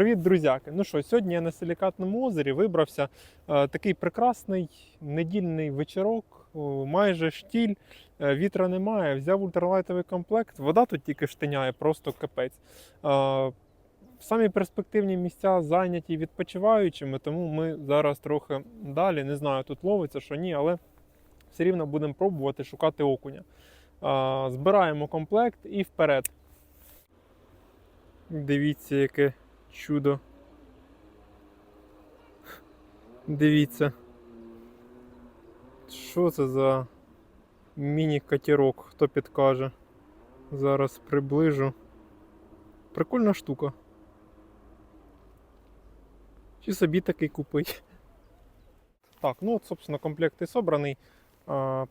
Привіт, друзяки! Ну що, сьогодні я на силікатному озері вибрався е, такий прекрасний недільний вечірок, о, майже штіль, е, вітра немає. Взяв ультралайтовий комплект. Вода тут тільки штиняє, просто капець. Е, самі перспективні місця зайняті відпочиваючими, тому ми зараз трохи далі. Не знаю, тут ловиться, що ні, але все рівно будемо пробувати шукати окуня. Е, збираємо комплект і вперед. Дивіться, яке чудо. Дивіться. Що це за міні-катерок, хто підкаже. Зараз приближу. Прикольна штука. Чи собі такий купить? Так, ну от, собственно, комплект і собраний.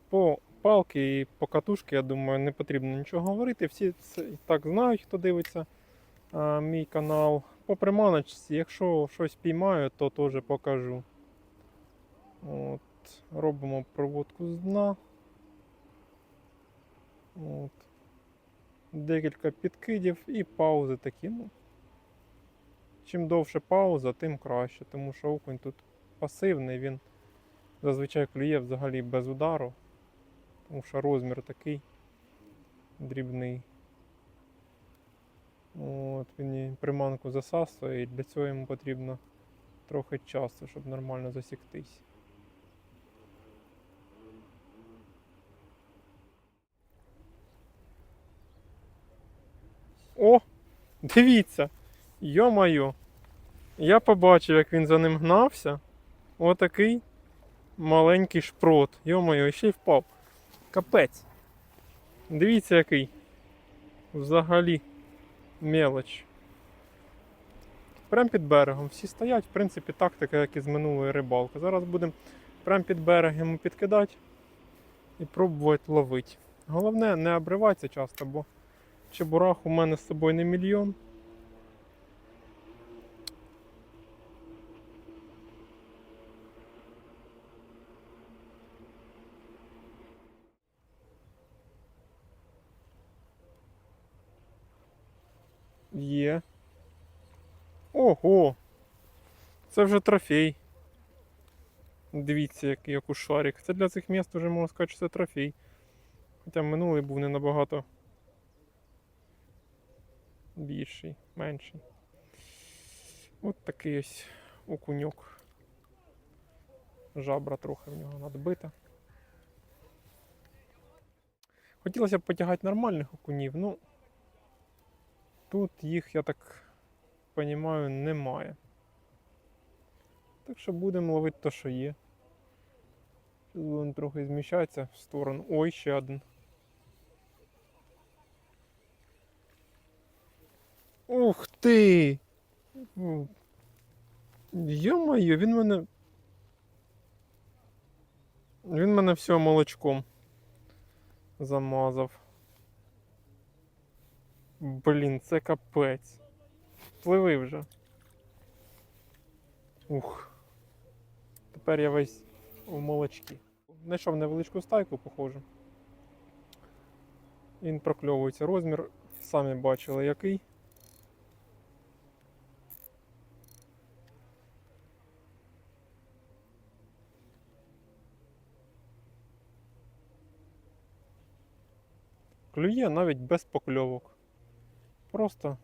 По палки і по катушки, я думаю, не потрібно нічого говорити. Всі це і так знають, хто дивиться мій канал. По приманочці, якщо щось піймаю, то теж покажу. От, робимо проводку з дна. От. Декілька підкидів і паузи такі. Ну, чим довше пауза, тим краще, тому що окунь тут пасивний, він зазвичай клює взагалі без удару, тому що розмір такий дрібний. От, він приманку засасує, і для цього йому потрібно трохи часу, щоб нормально засіктись. О! Дивіться! Йо-майо! Я побачив, як він за ним гнався. Отакий маленький шпрот. Йо-моє, ще й впав. Капець. Дивіться, який. Взагалі мелоч. Прямо під берегом. Всі стоять, в принципі, тактика, як і з минулої рибалки. Зараз будемо прямо під берег йому підкидати і пробувати ловити. Головне, не обриватися часто, бо чебурах у мене з собою не мільйон. Є. Ого! Це вже трофей. Дивіться, який як у шарик. Це для цих міст вже можна сказати, що це трофей. Хоча минулий був не набагато більший, менший. От такий ось окуньок. Жабра трохи в нього надбита. Хотілося б потягати нормальних окунів, ну тут їх, я так розумію, немає. Так що будемо ловити те, що є. Зараз будемо трохи зміщатися в сторону. Ой, ще один. Ух ти! Йо-моє, він мене. Він мене все молочком замазав. Блін, це капець. Пливи вже. Ух. Тепер я весь у молочці. Знайшов невеличку стайку, похожу. Він прокльовується. Розмір, самі бачили який. Клює навіть без покльовок. Просто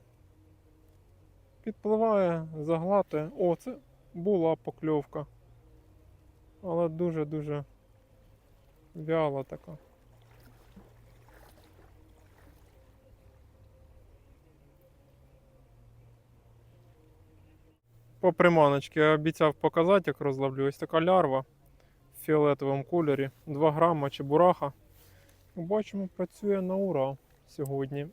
підпливає, заглатує. О, це була покльовка. Але дуже-дуже вяла така. По приманочці я обіцяв показати, як розловлю. Ось така лярва в фіолетовому кольорі. 2 грама чебураха. Бачимо, працює на ура сьогодні.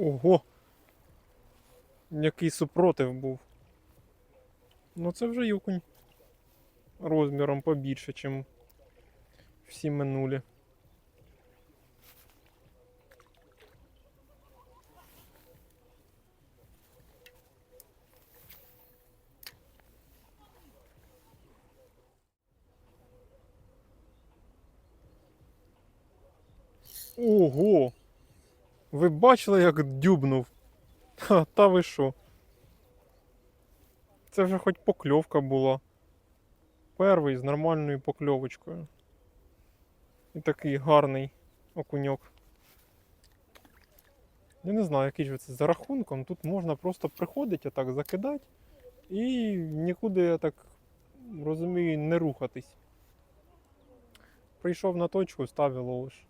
Ого! Який супротив був. Ну це вже юкунь. Розміром побільше, ніж всі минулі. Ого! Ви бачили, як дюбнув? Ха, та ви що? Це вже хоч покльовка була. Перший з нормальною покльовочкою. І такий гарний окуньок. Я не знаю, який же це за рахунком. Тут можна просто приходити, отак закидати і нікуди, я так розумію, не рухатись. Прийшов на точку, став і ловиш.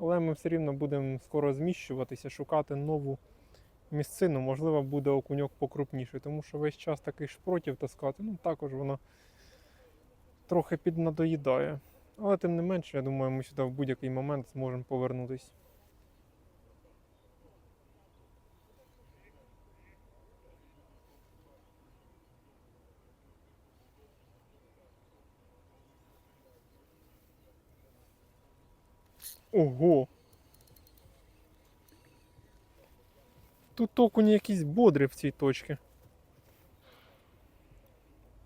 Але ми все рівно будемо скоро зміщуватися, шукати нову місцину. Можливо, буде окуньок покрупніший, тому що весь час такий шпротів таскати, ну також воно трохи піднадоїдає. Але тим не менше, я думаю, ми сюди в будь-який момент зможемо повернутися. Ого! Тут окуні якісь бодрі в цій точці.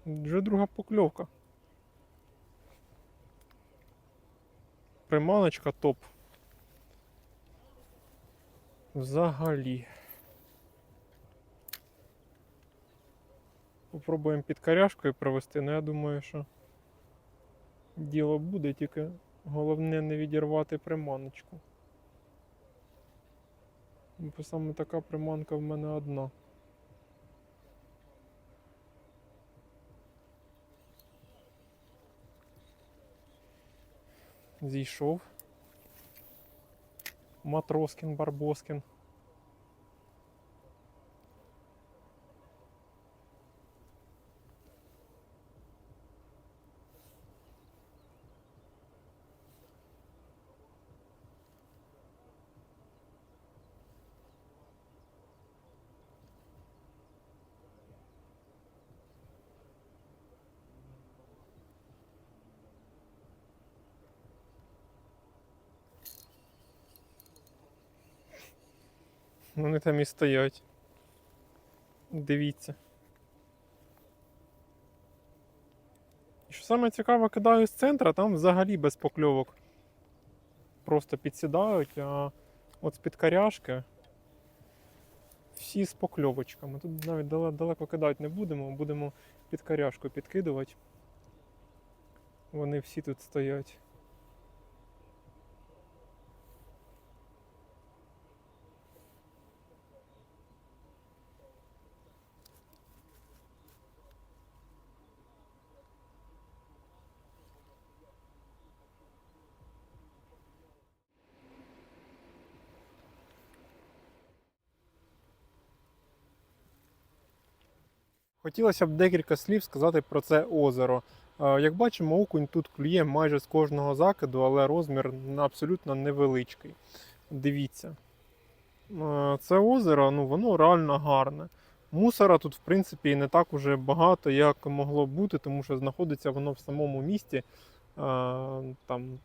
Вже друга покльовка. Приманочка топ. Взагалі. Попробуємо під коряшкою провести, але я думаю, що діло буде, тільки головне не відірвати приманочку. Бо саме така приманка в мене одна. Зійшов. Матроскін, Барбоскін. Вони там і стоять. Дивіться. І що саме цікаве, кидаю з центра, там взагалі без покльовок. Просто підсідають, а от з-під коряшки всі з покльовочками. Тут навіть дале- далеко кидати не будемо, будемо під коряшку підкидувати. Вони всі тут стоять. Хотілося б декілька слів сказати про це озеро. Е, Як бачимо, окунь тут клює майже з кожного закиду, але розмір абсолютно невеличкий. Дивіться. Е, Це озеро, ну воно реально гарне. Мусора тут, в принципі, не так уже багато, як могло бути, тому що знаходиться воно в самому місті, е, там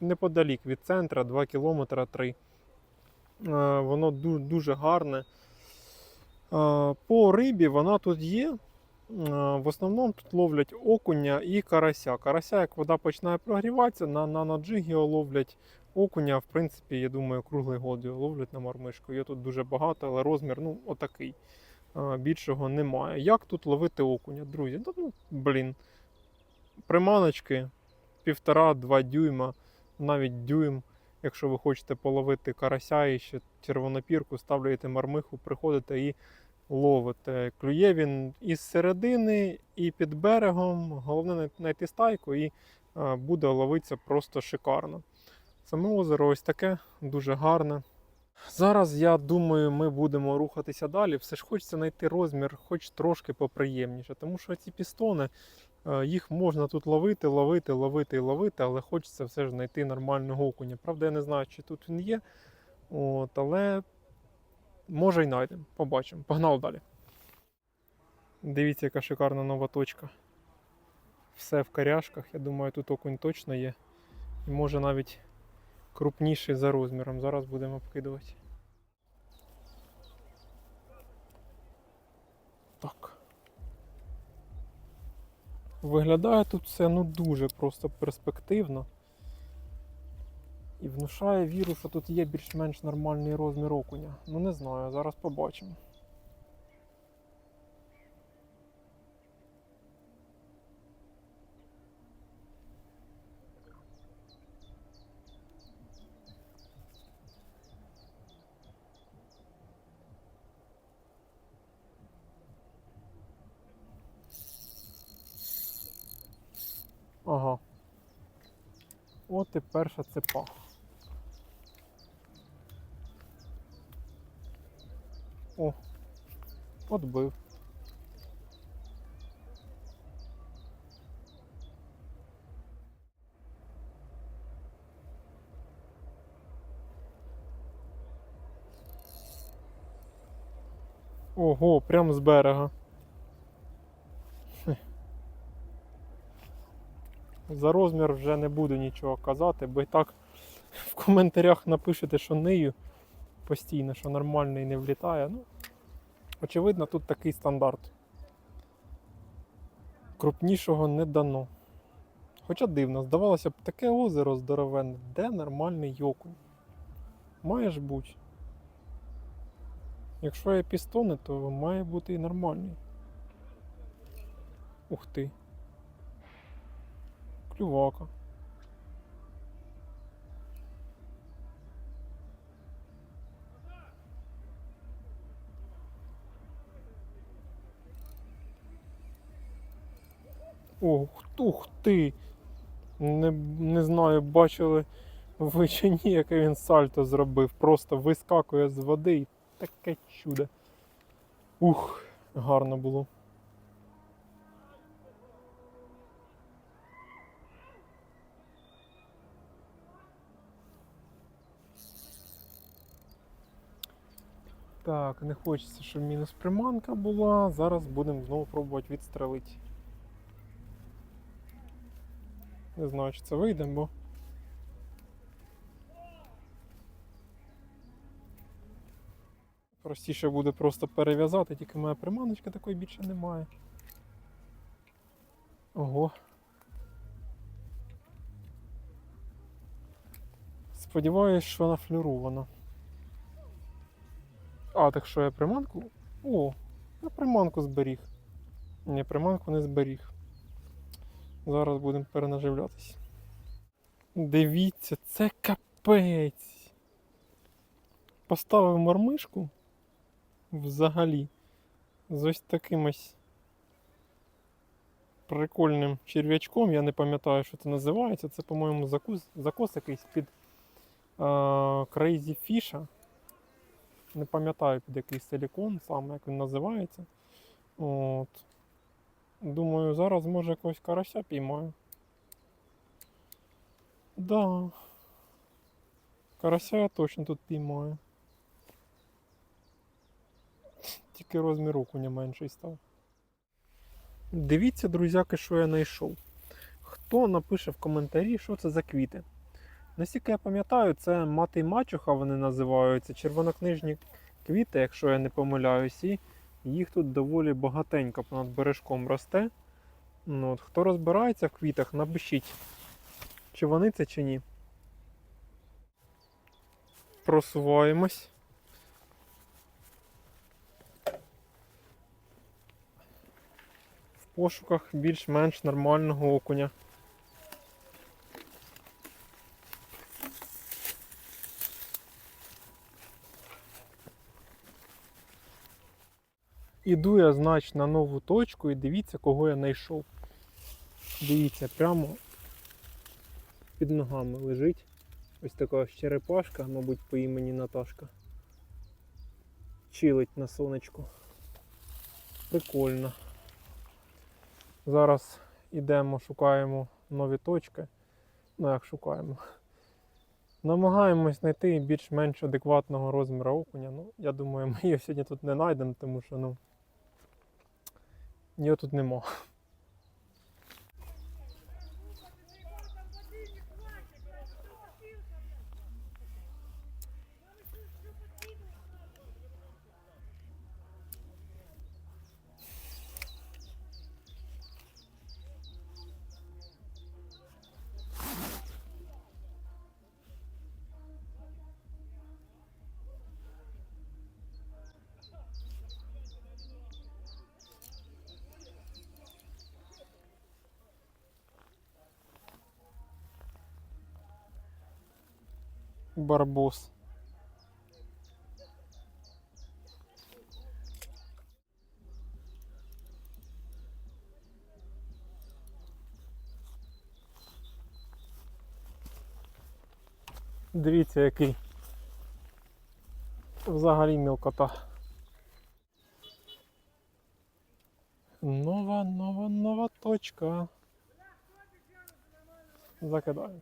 неподалік від центра, 2 кілометри 3. Е, Воно дуже гарне. По рибі вона тут є. В основному тут ловлять окуня і карася. Карася, як вода починає прогріватися, на, на, на джиг ловлять. Окуня, в принципі, я думаю, круглий год його ловлять на мармишку. Є тут дуже багато, але розмір ну, отакий. Більшого немає. Як тут ловити окуня, друзі? Ну, блін. Приманочки півтора-два дюйма, навіть дюйм. Якщо ви хочете половити карася і ще червонопірку, ставляєте мармиху, приходите і ловите. Клює він із середини, і під берегом. Головне знайти стайку і е, буде ловитися просто шикарно. Саме озеро ось таке, дуже гарне. Зараз, я думаю, ми будемо рухатися далі. Все ж хочеться знайти розмір, хоч трошки поприємніше. Тому що ці пістони, е, їх можна тут ловити, ловити, ловити і ловити, але хочеться все ж знайти нормального окуня. Правда, я не знаю, чи тут він є. От, але Може й знайдемо. Побачимо. Погнали далі. Дивіться, яка шикарна нова точка. Все в коряшках. Я думаю, тут окунь точно є. І може навіть крупніший за розміром. Зараз будемо обкидувати. Так. Виглядає тут все ну дуже просто перспективно. І внушає віру, що тут є більш-менш нормальний розмір окуня. Ну не знаю, зараз побачимо. Ага. От і перша цепа. О, отбив. Ого, прям з берега. За розмір вже не буду нічого казати, бо і так в коментарях напишете, що нею постійно, що нормальний не влітає. Ну, очевидно, тут такий стандарт. Крупнішого не дано. Хоча дивно, здавалося б, таке озеро здоровенне, де нормальний окунь? Має ж бути. Якщо є пістони, то має бути і нормальний. Ух ти. Клювака. Ух, ух ти! Не, не знаю, бачили ви чи ні, яке він сальто зробив. Просто вискакує з води і таке чудо. Ух, гарно було. Так, не хочеться, щоб мінус приманка була. Зараз будемо знову пробувати відстрелити. Не знаю, чи це вийде, бо. Простіше буде просто перев'язати, тільки моя приманочка такої більше немає. Ого. Сподіваюсь, що нафлюрована. А, так що я приманку? О, я приманку зберіг. Ні, приманку не зберіг. Зараз будемо перенаживлятись. Дивіться, це капець. Поставив мормишку взагалі з ось таким ось прикольним черв'ячком. Я не пам'ятаю, що це називається. Це, по-моєму, закус, закос якийсь під а, Crazy Fish. Не пам'ятаю під який силікон, саме як він називається. От. Думаю, зараз може якогось карася піймаю. Да. Карася я точно тут піймаю. Тільки розмір окуня менший став. Дивіться, друзяки, що я знайшов. Хто напише в коментарі, що це за квіти? Наскільки я пам'ятаю, це мати й мачуха вони називаються, червонокнижні квіти, якщо я не помиляюсь, і їх тут доволі багатенько понад бережком росте. Ну, от, хто розбирається в квітах, напишіть, чи вони це чи ні. Просуваємось. В пошуках більш-менш нормального окуня. Іду я, значить, на нову точку і дивіться, кого я знайшов. Дивіться, прямо під ногами лежить ось така черепашка, мабуть, по імені Наташка. Чилить на сонечку. Прикольно. Зараз йдемо, шукаємо нові точки. Ну як шукаємо. Намагаємось знайти більш-менш адекватного розміру окуня. Ну, я думаю, ми його сьогодні тут не знайдемо, тому що ну, його тут нема. Барбос. Дивіться, який взагалі мілкота. Нова, нова, нова точка. Закидаємо.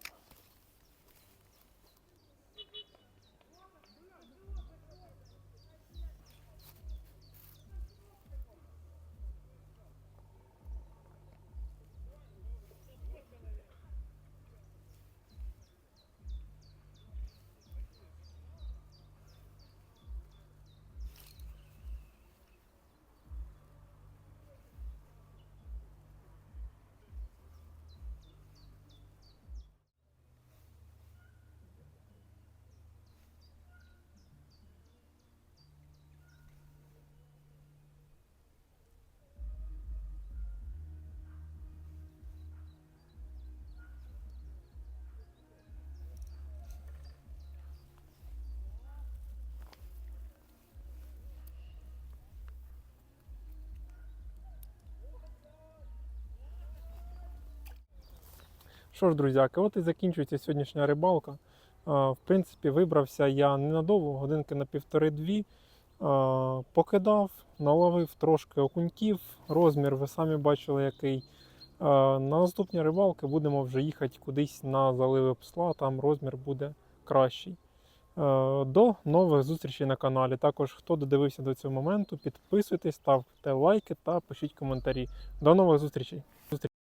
Що ж, друзяки, от і закінчується сьогоднішня рибалка. В принципі, вибрався я ненадовго, годинки на півтори-дві. Покидав, наловив трошки окуньків. Розмір ви самі бачили, який. На наступні рибалки будемо вже їхати кудись на заливи псла, там розмір буде кращий. До нових зустрічей на каналі. Також, хто додивився до цього моменту, підписуйтесь, ставте лайки та пишіть коментарі. До нових зустрічей!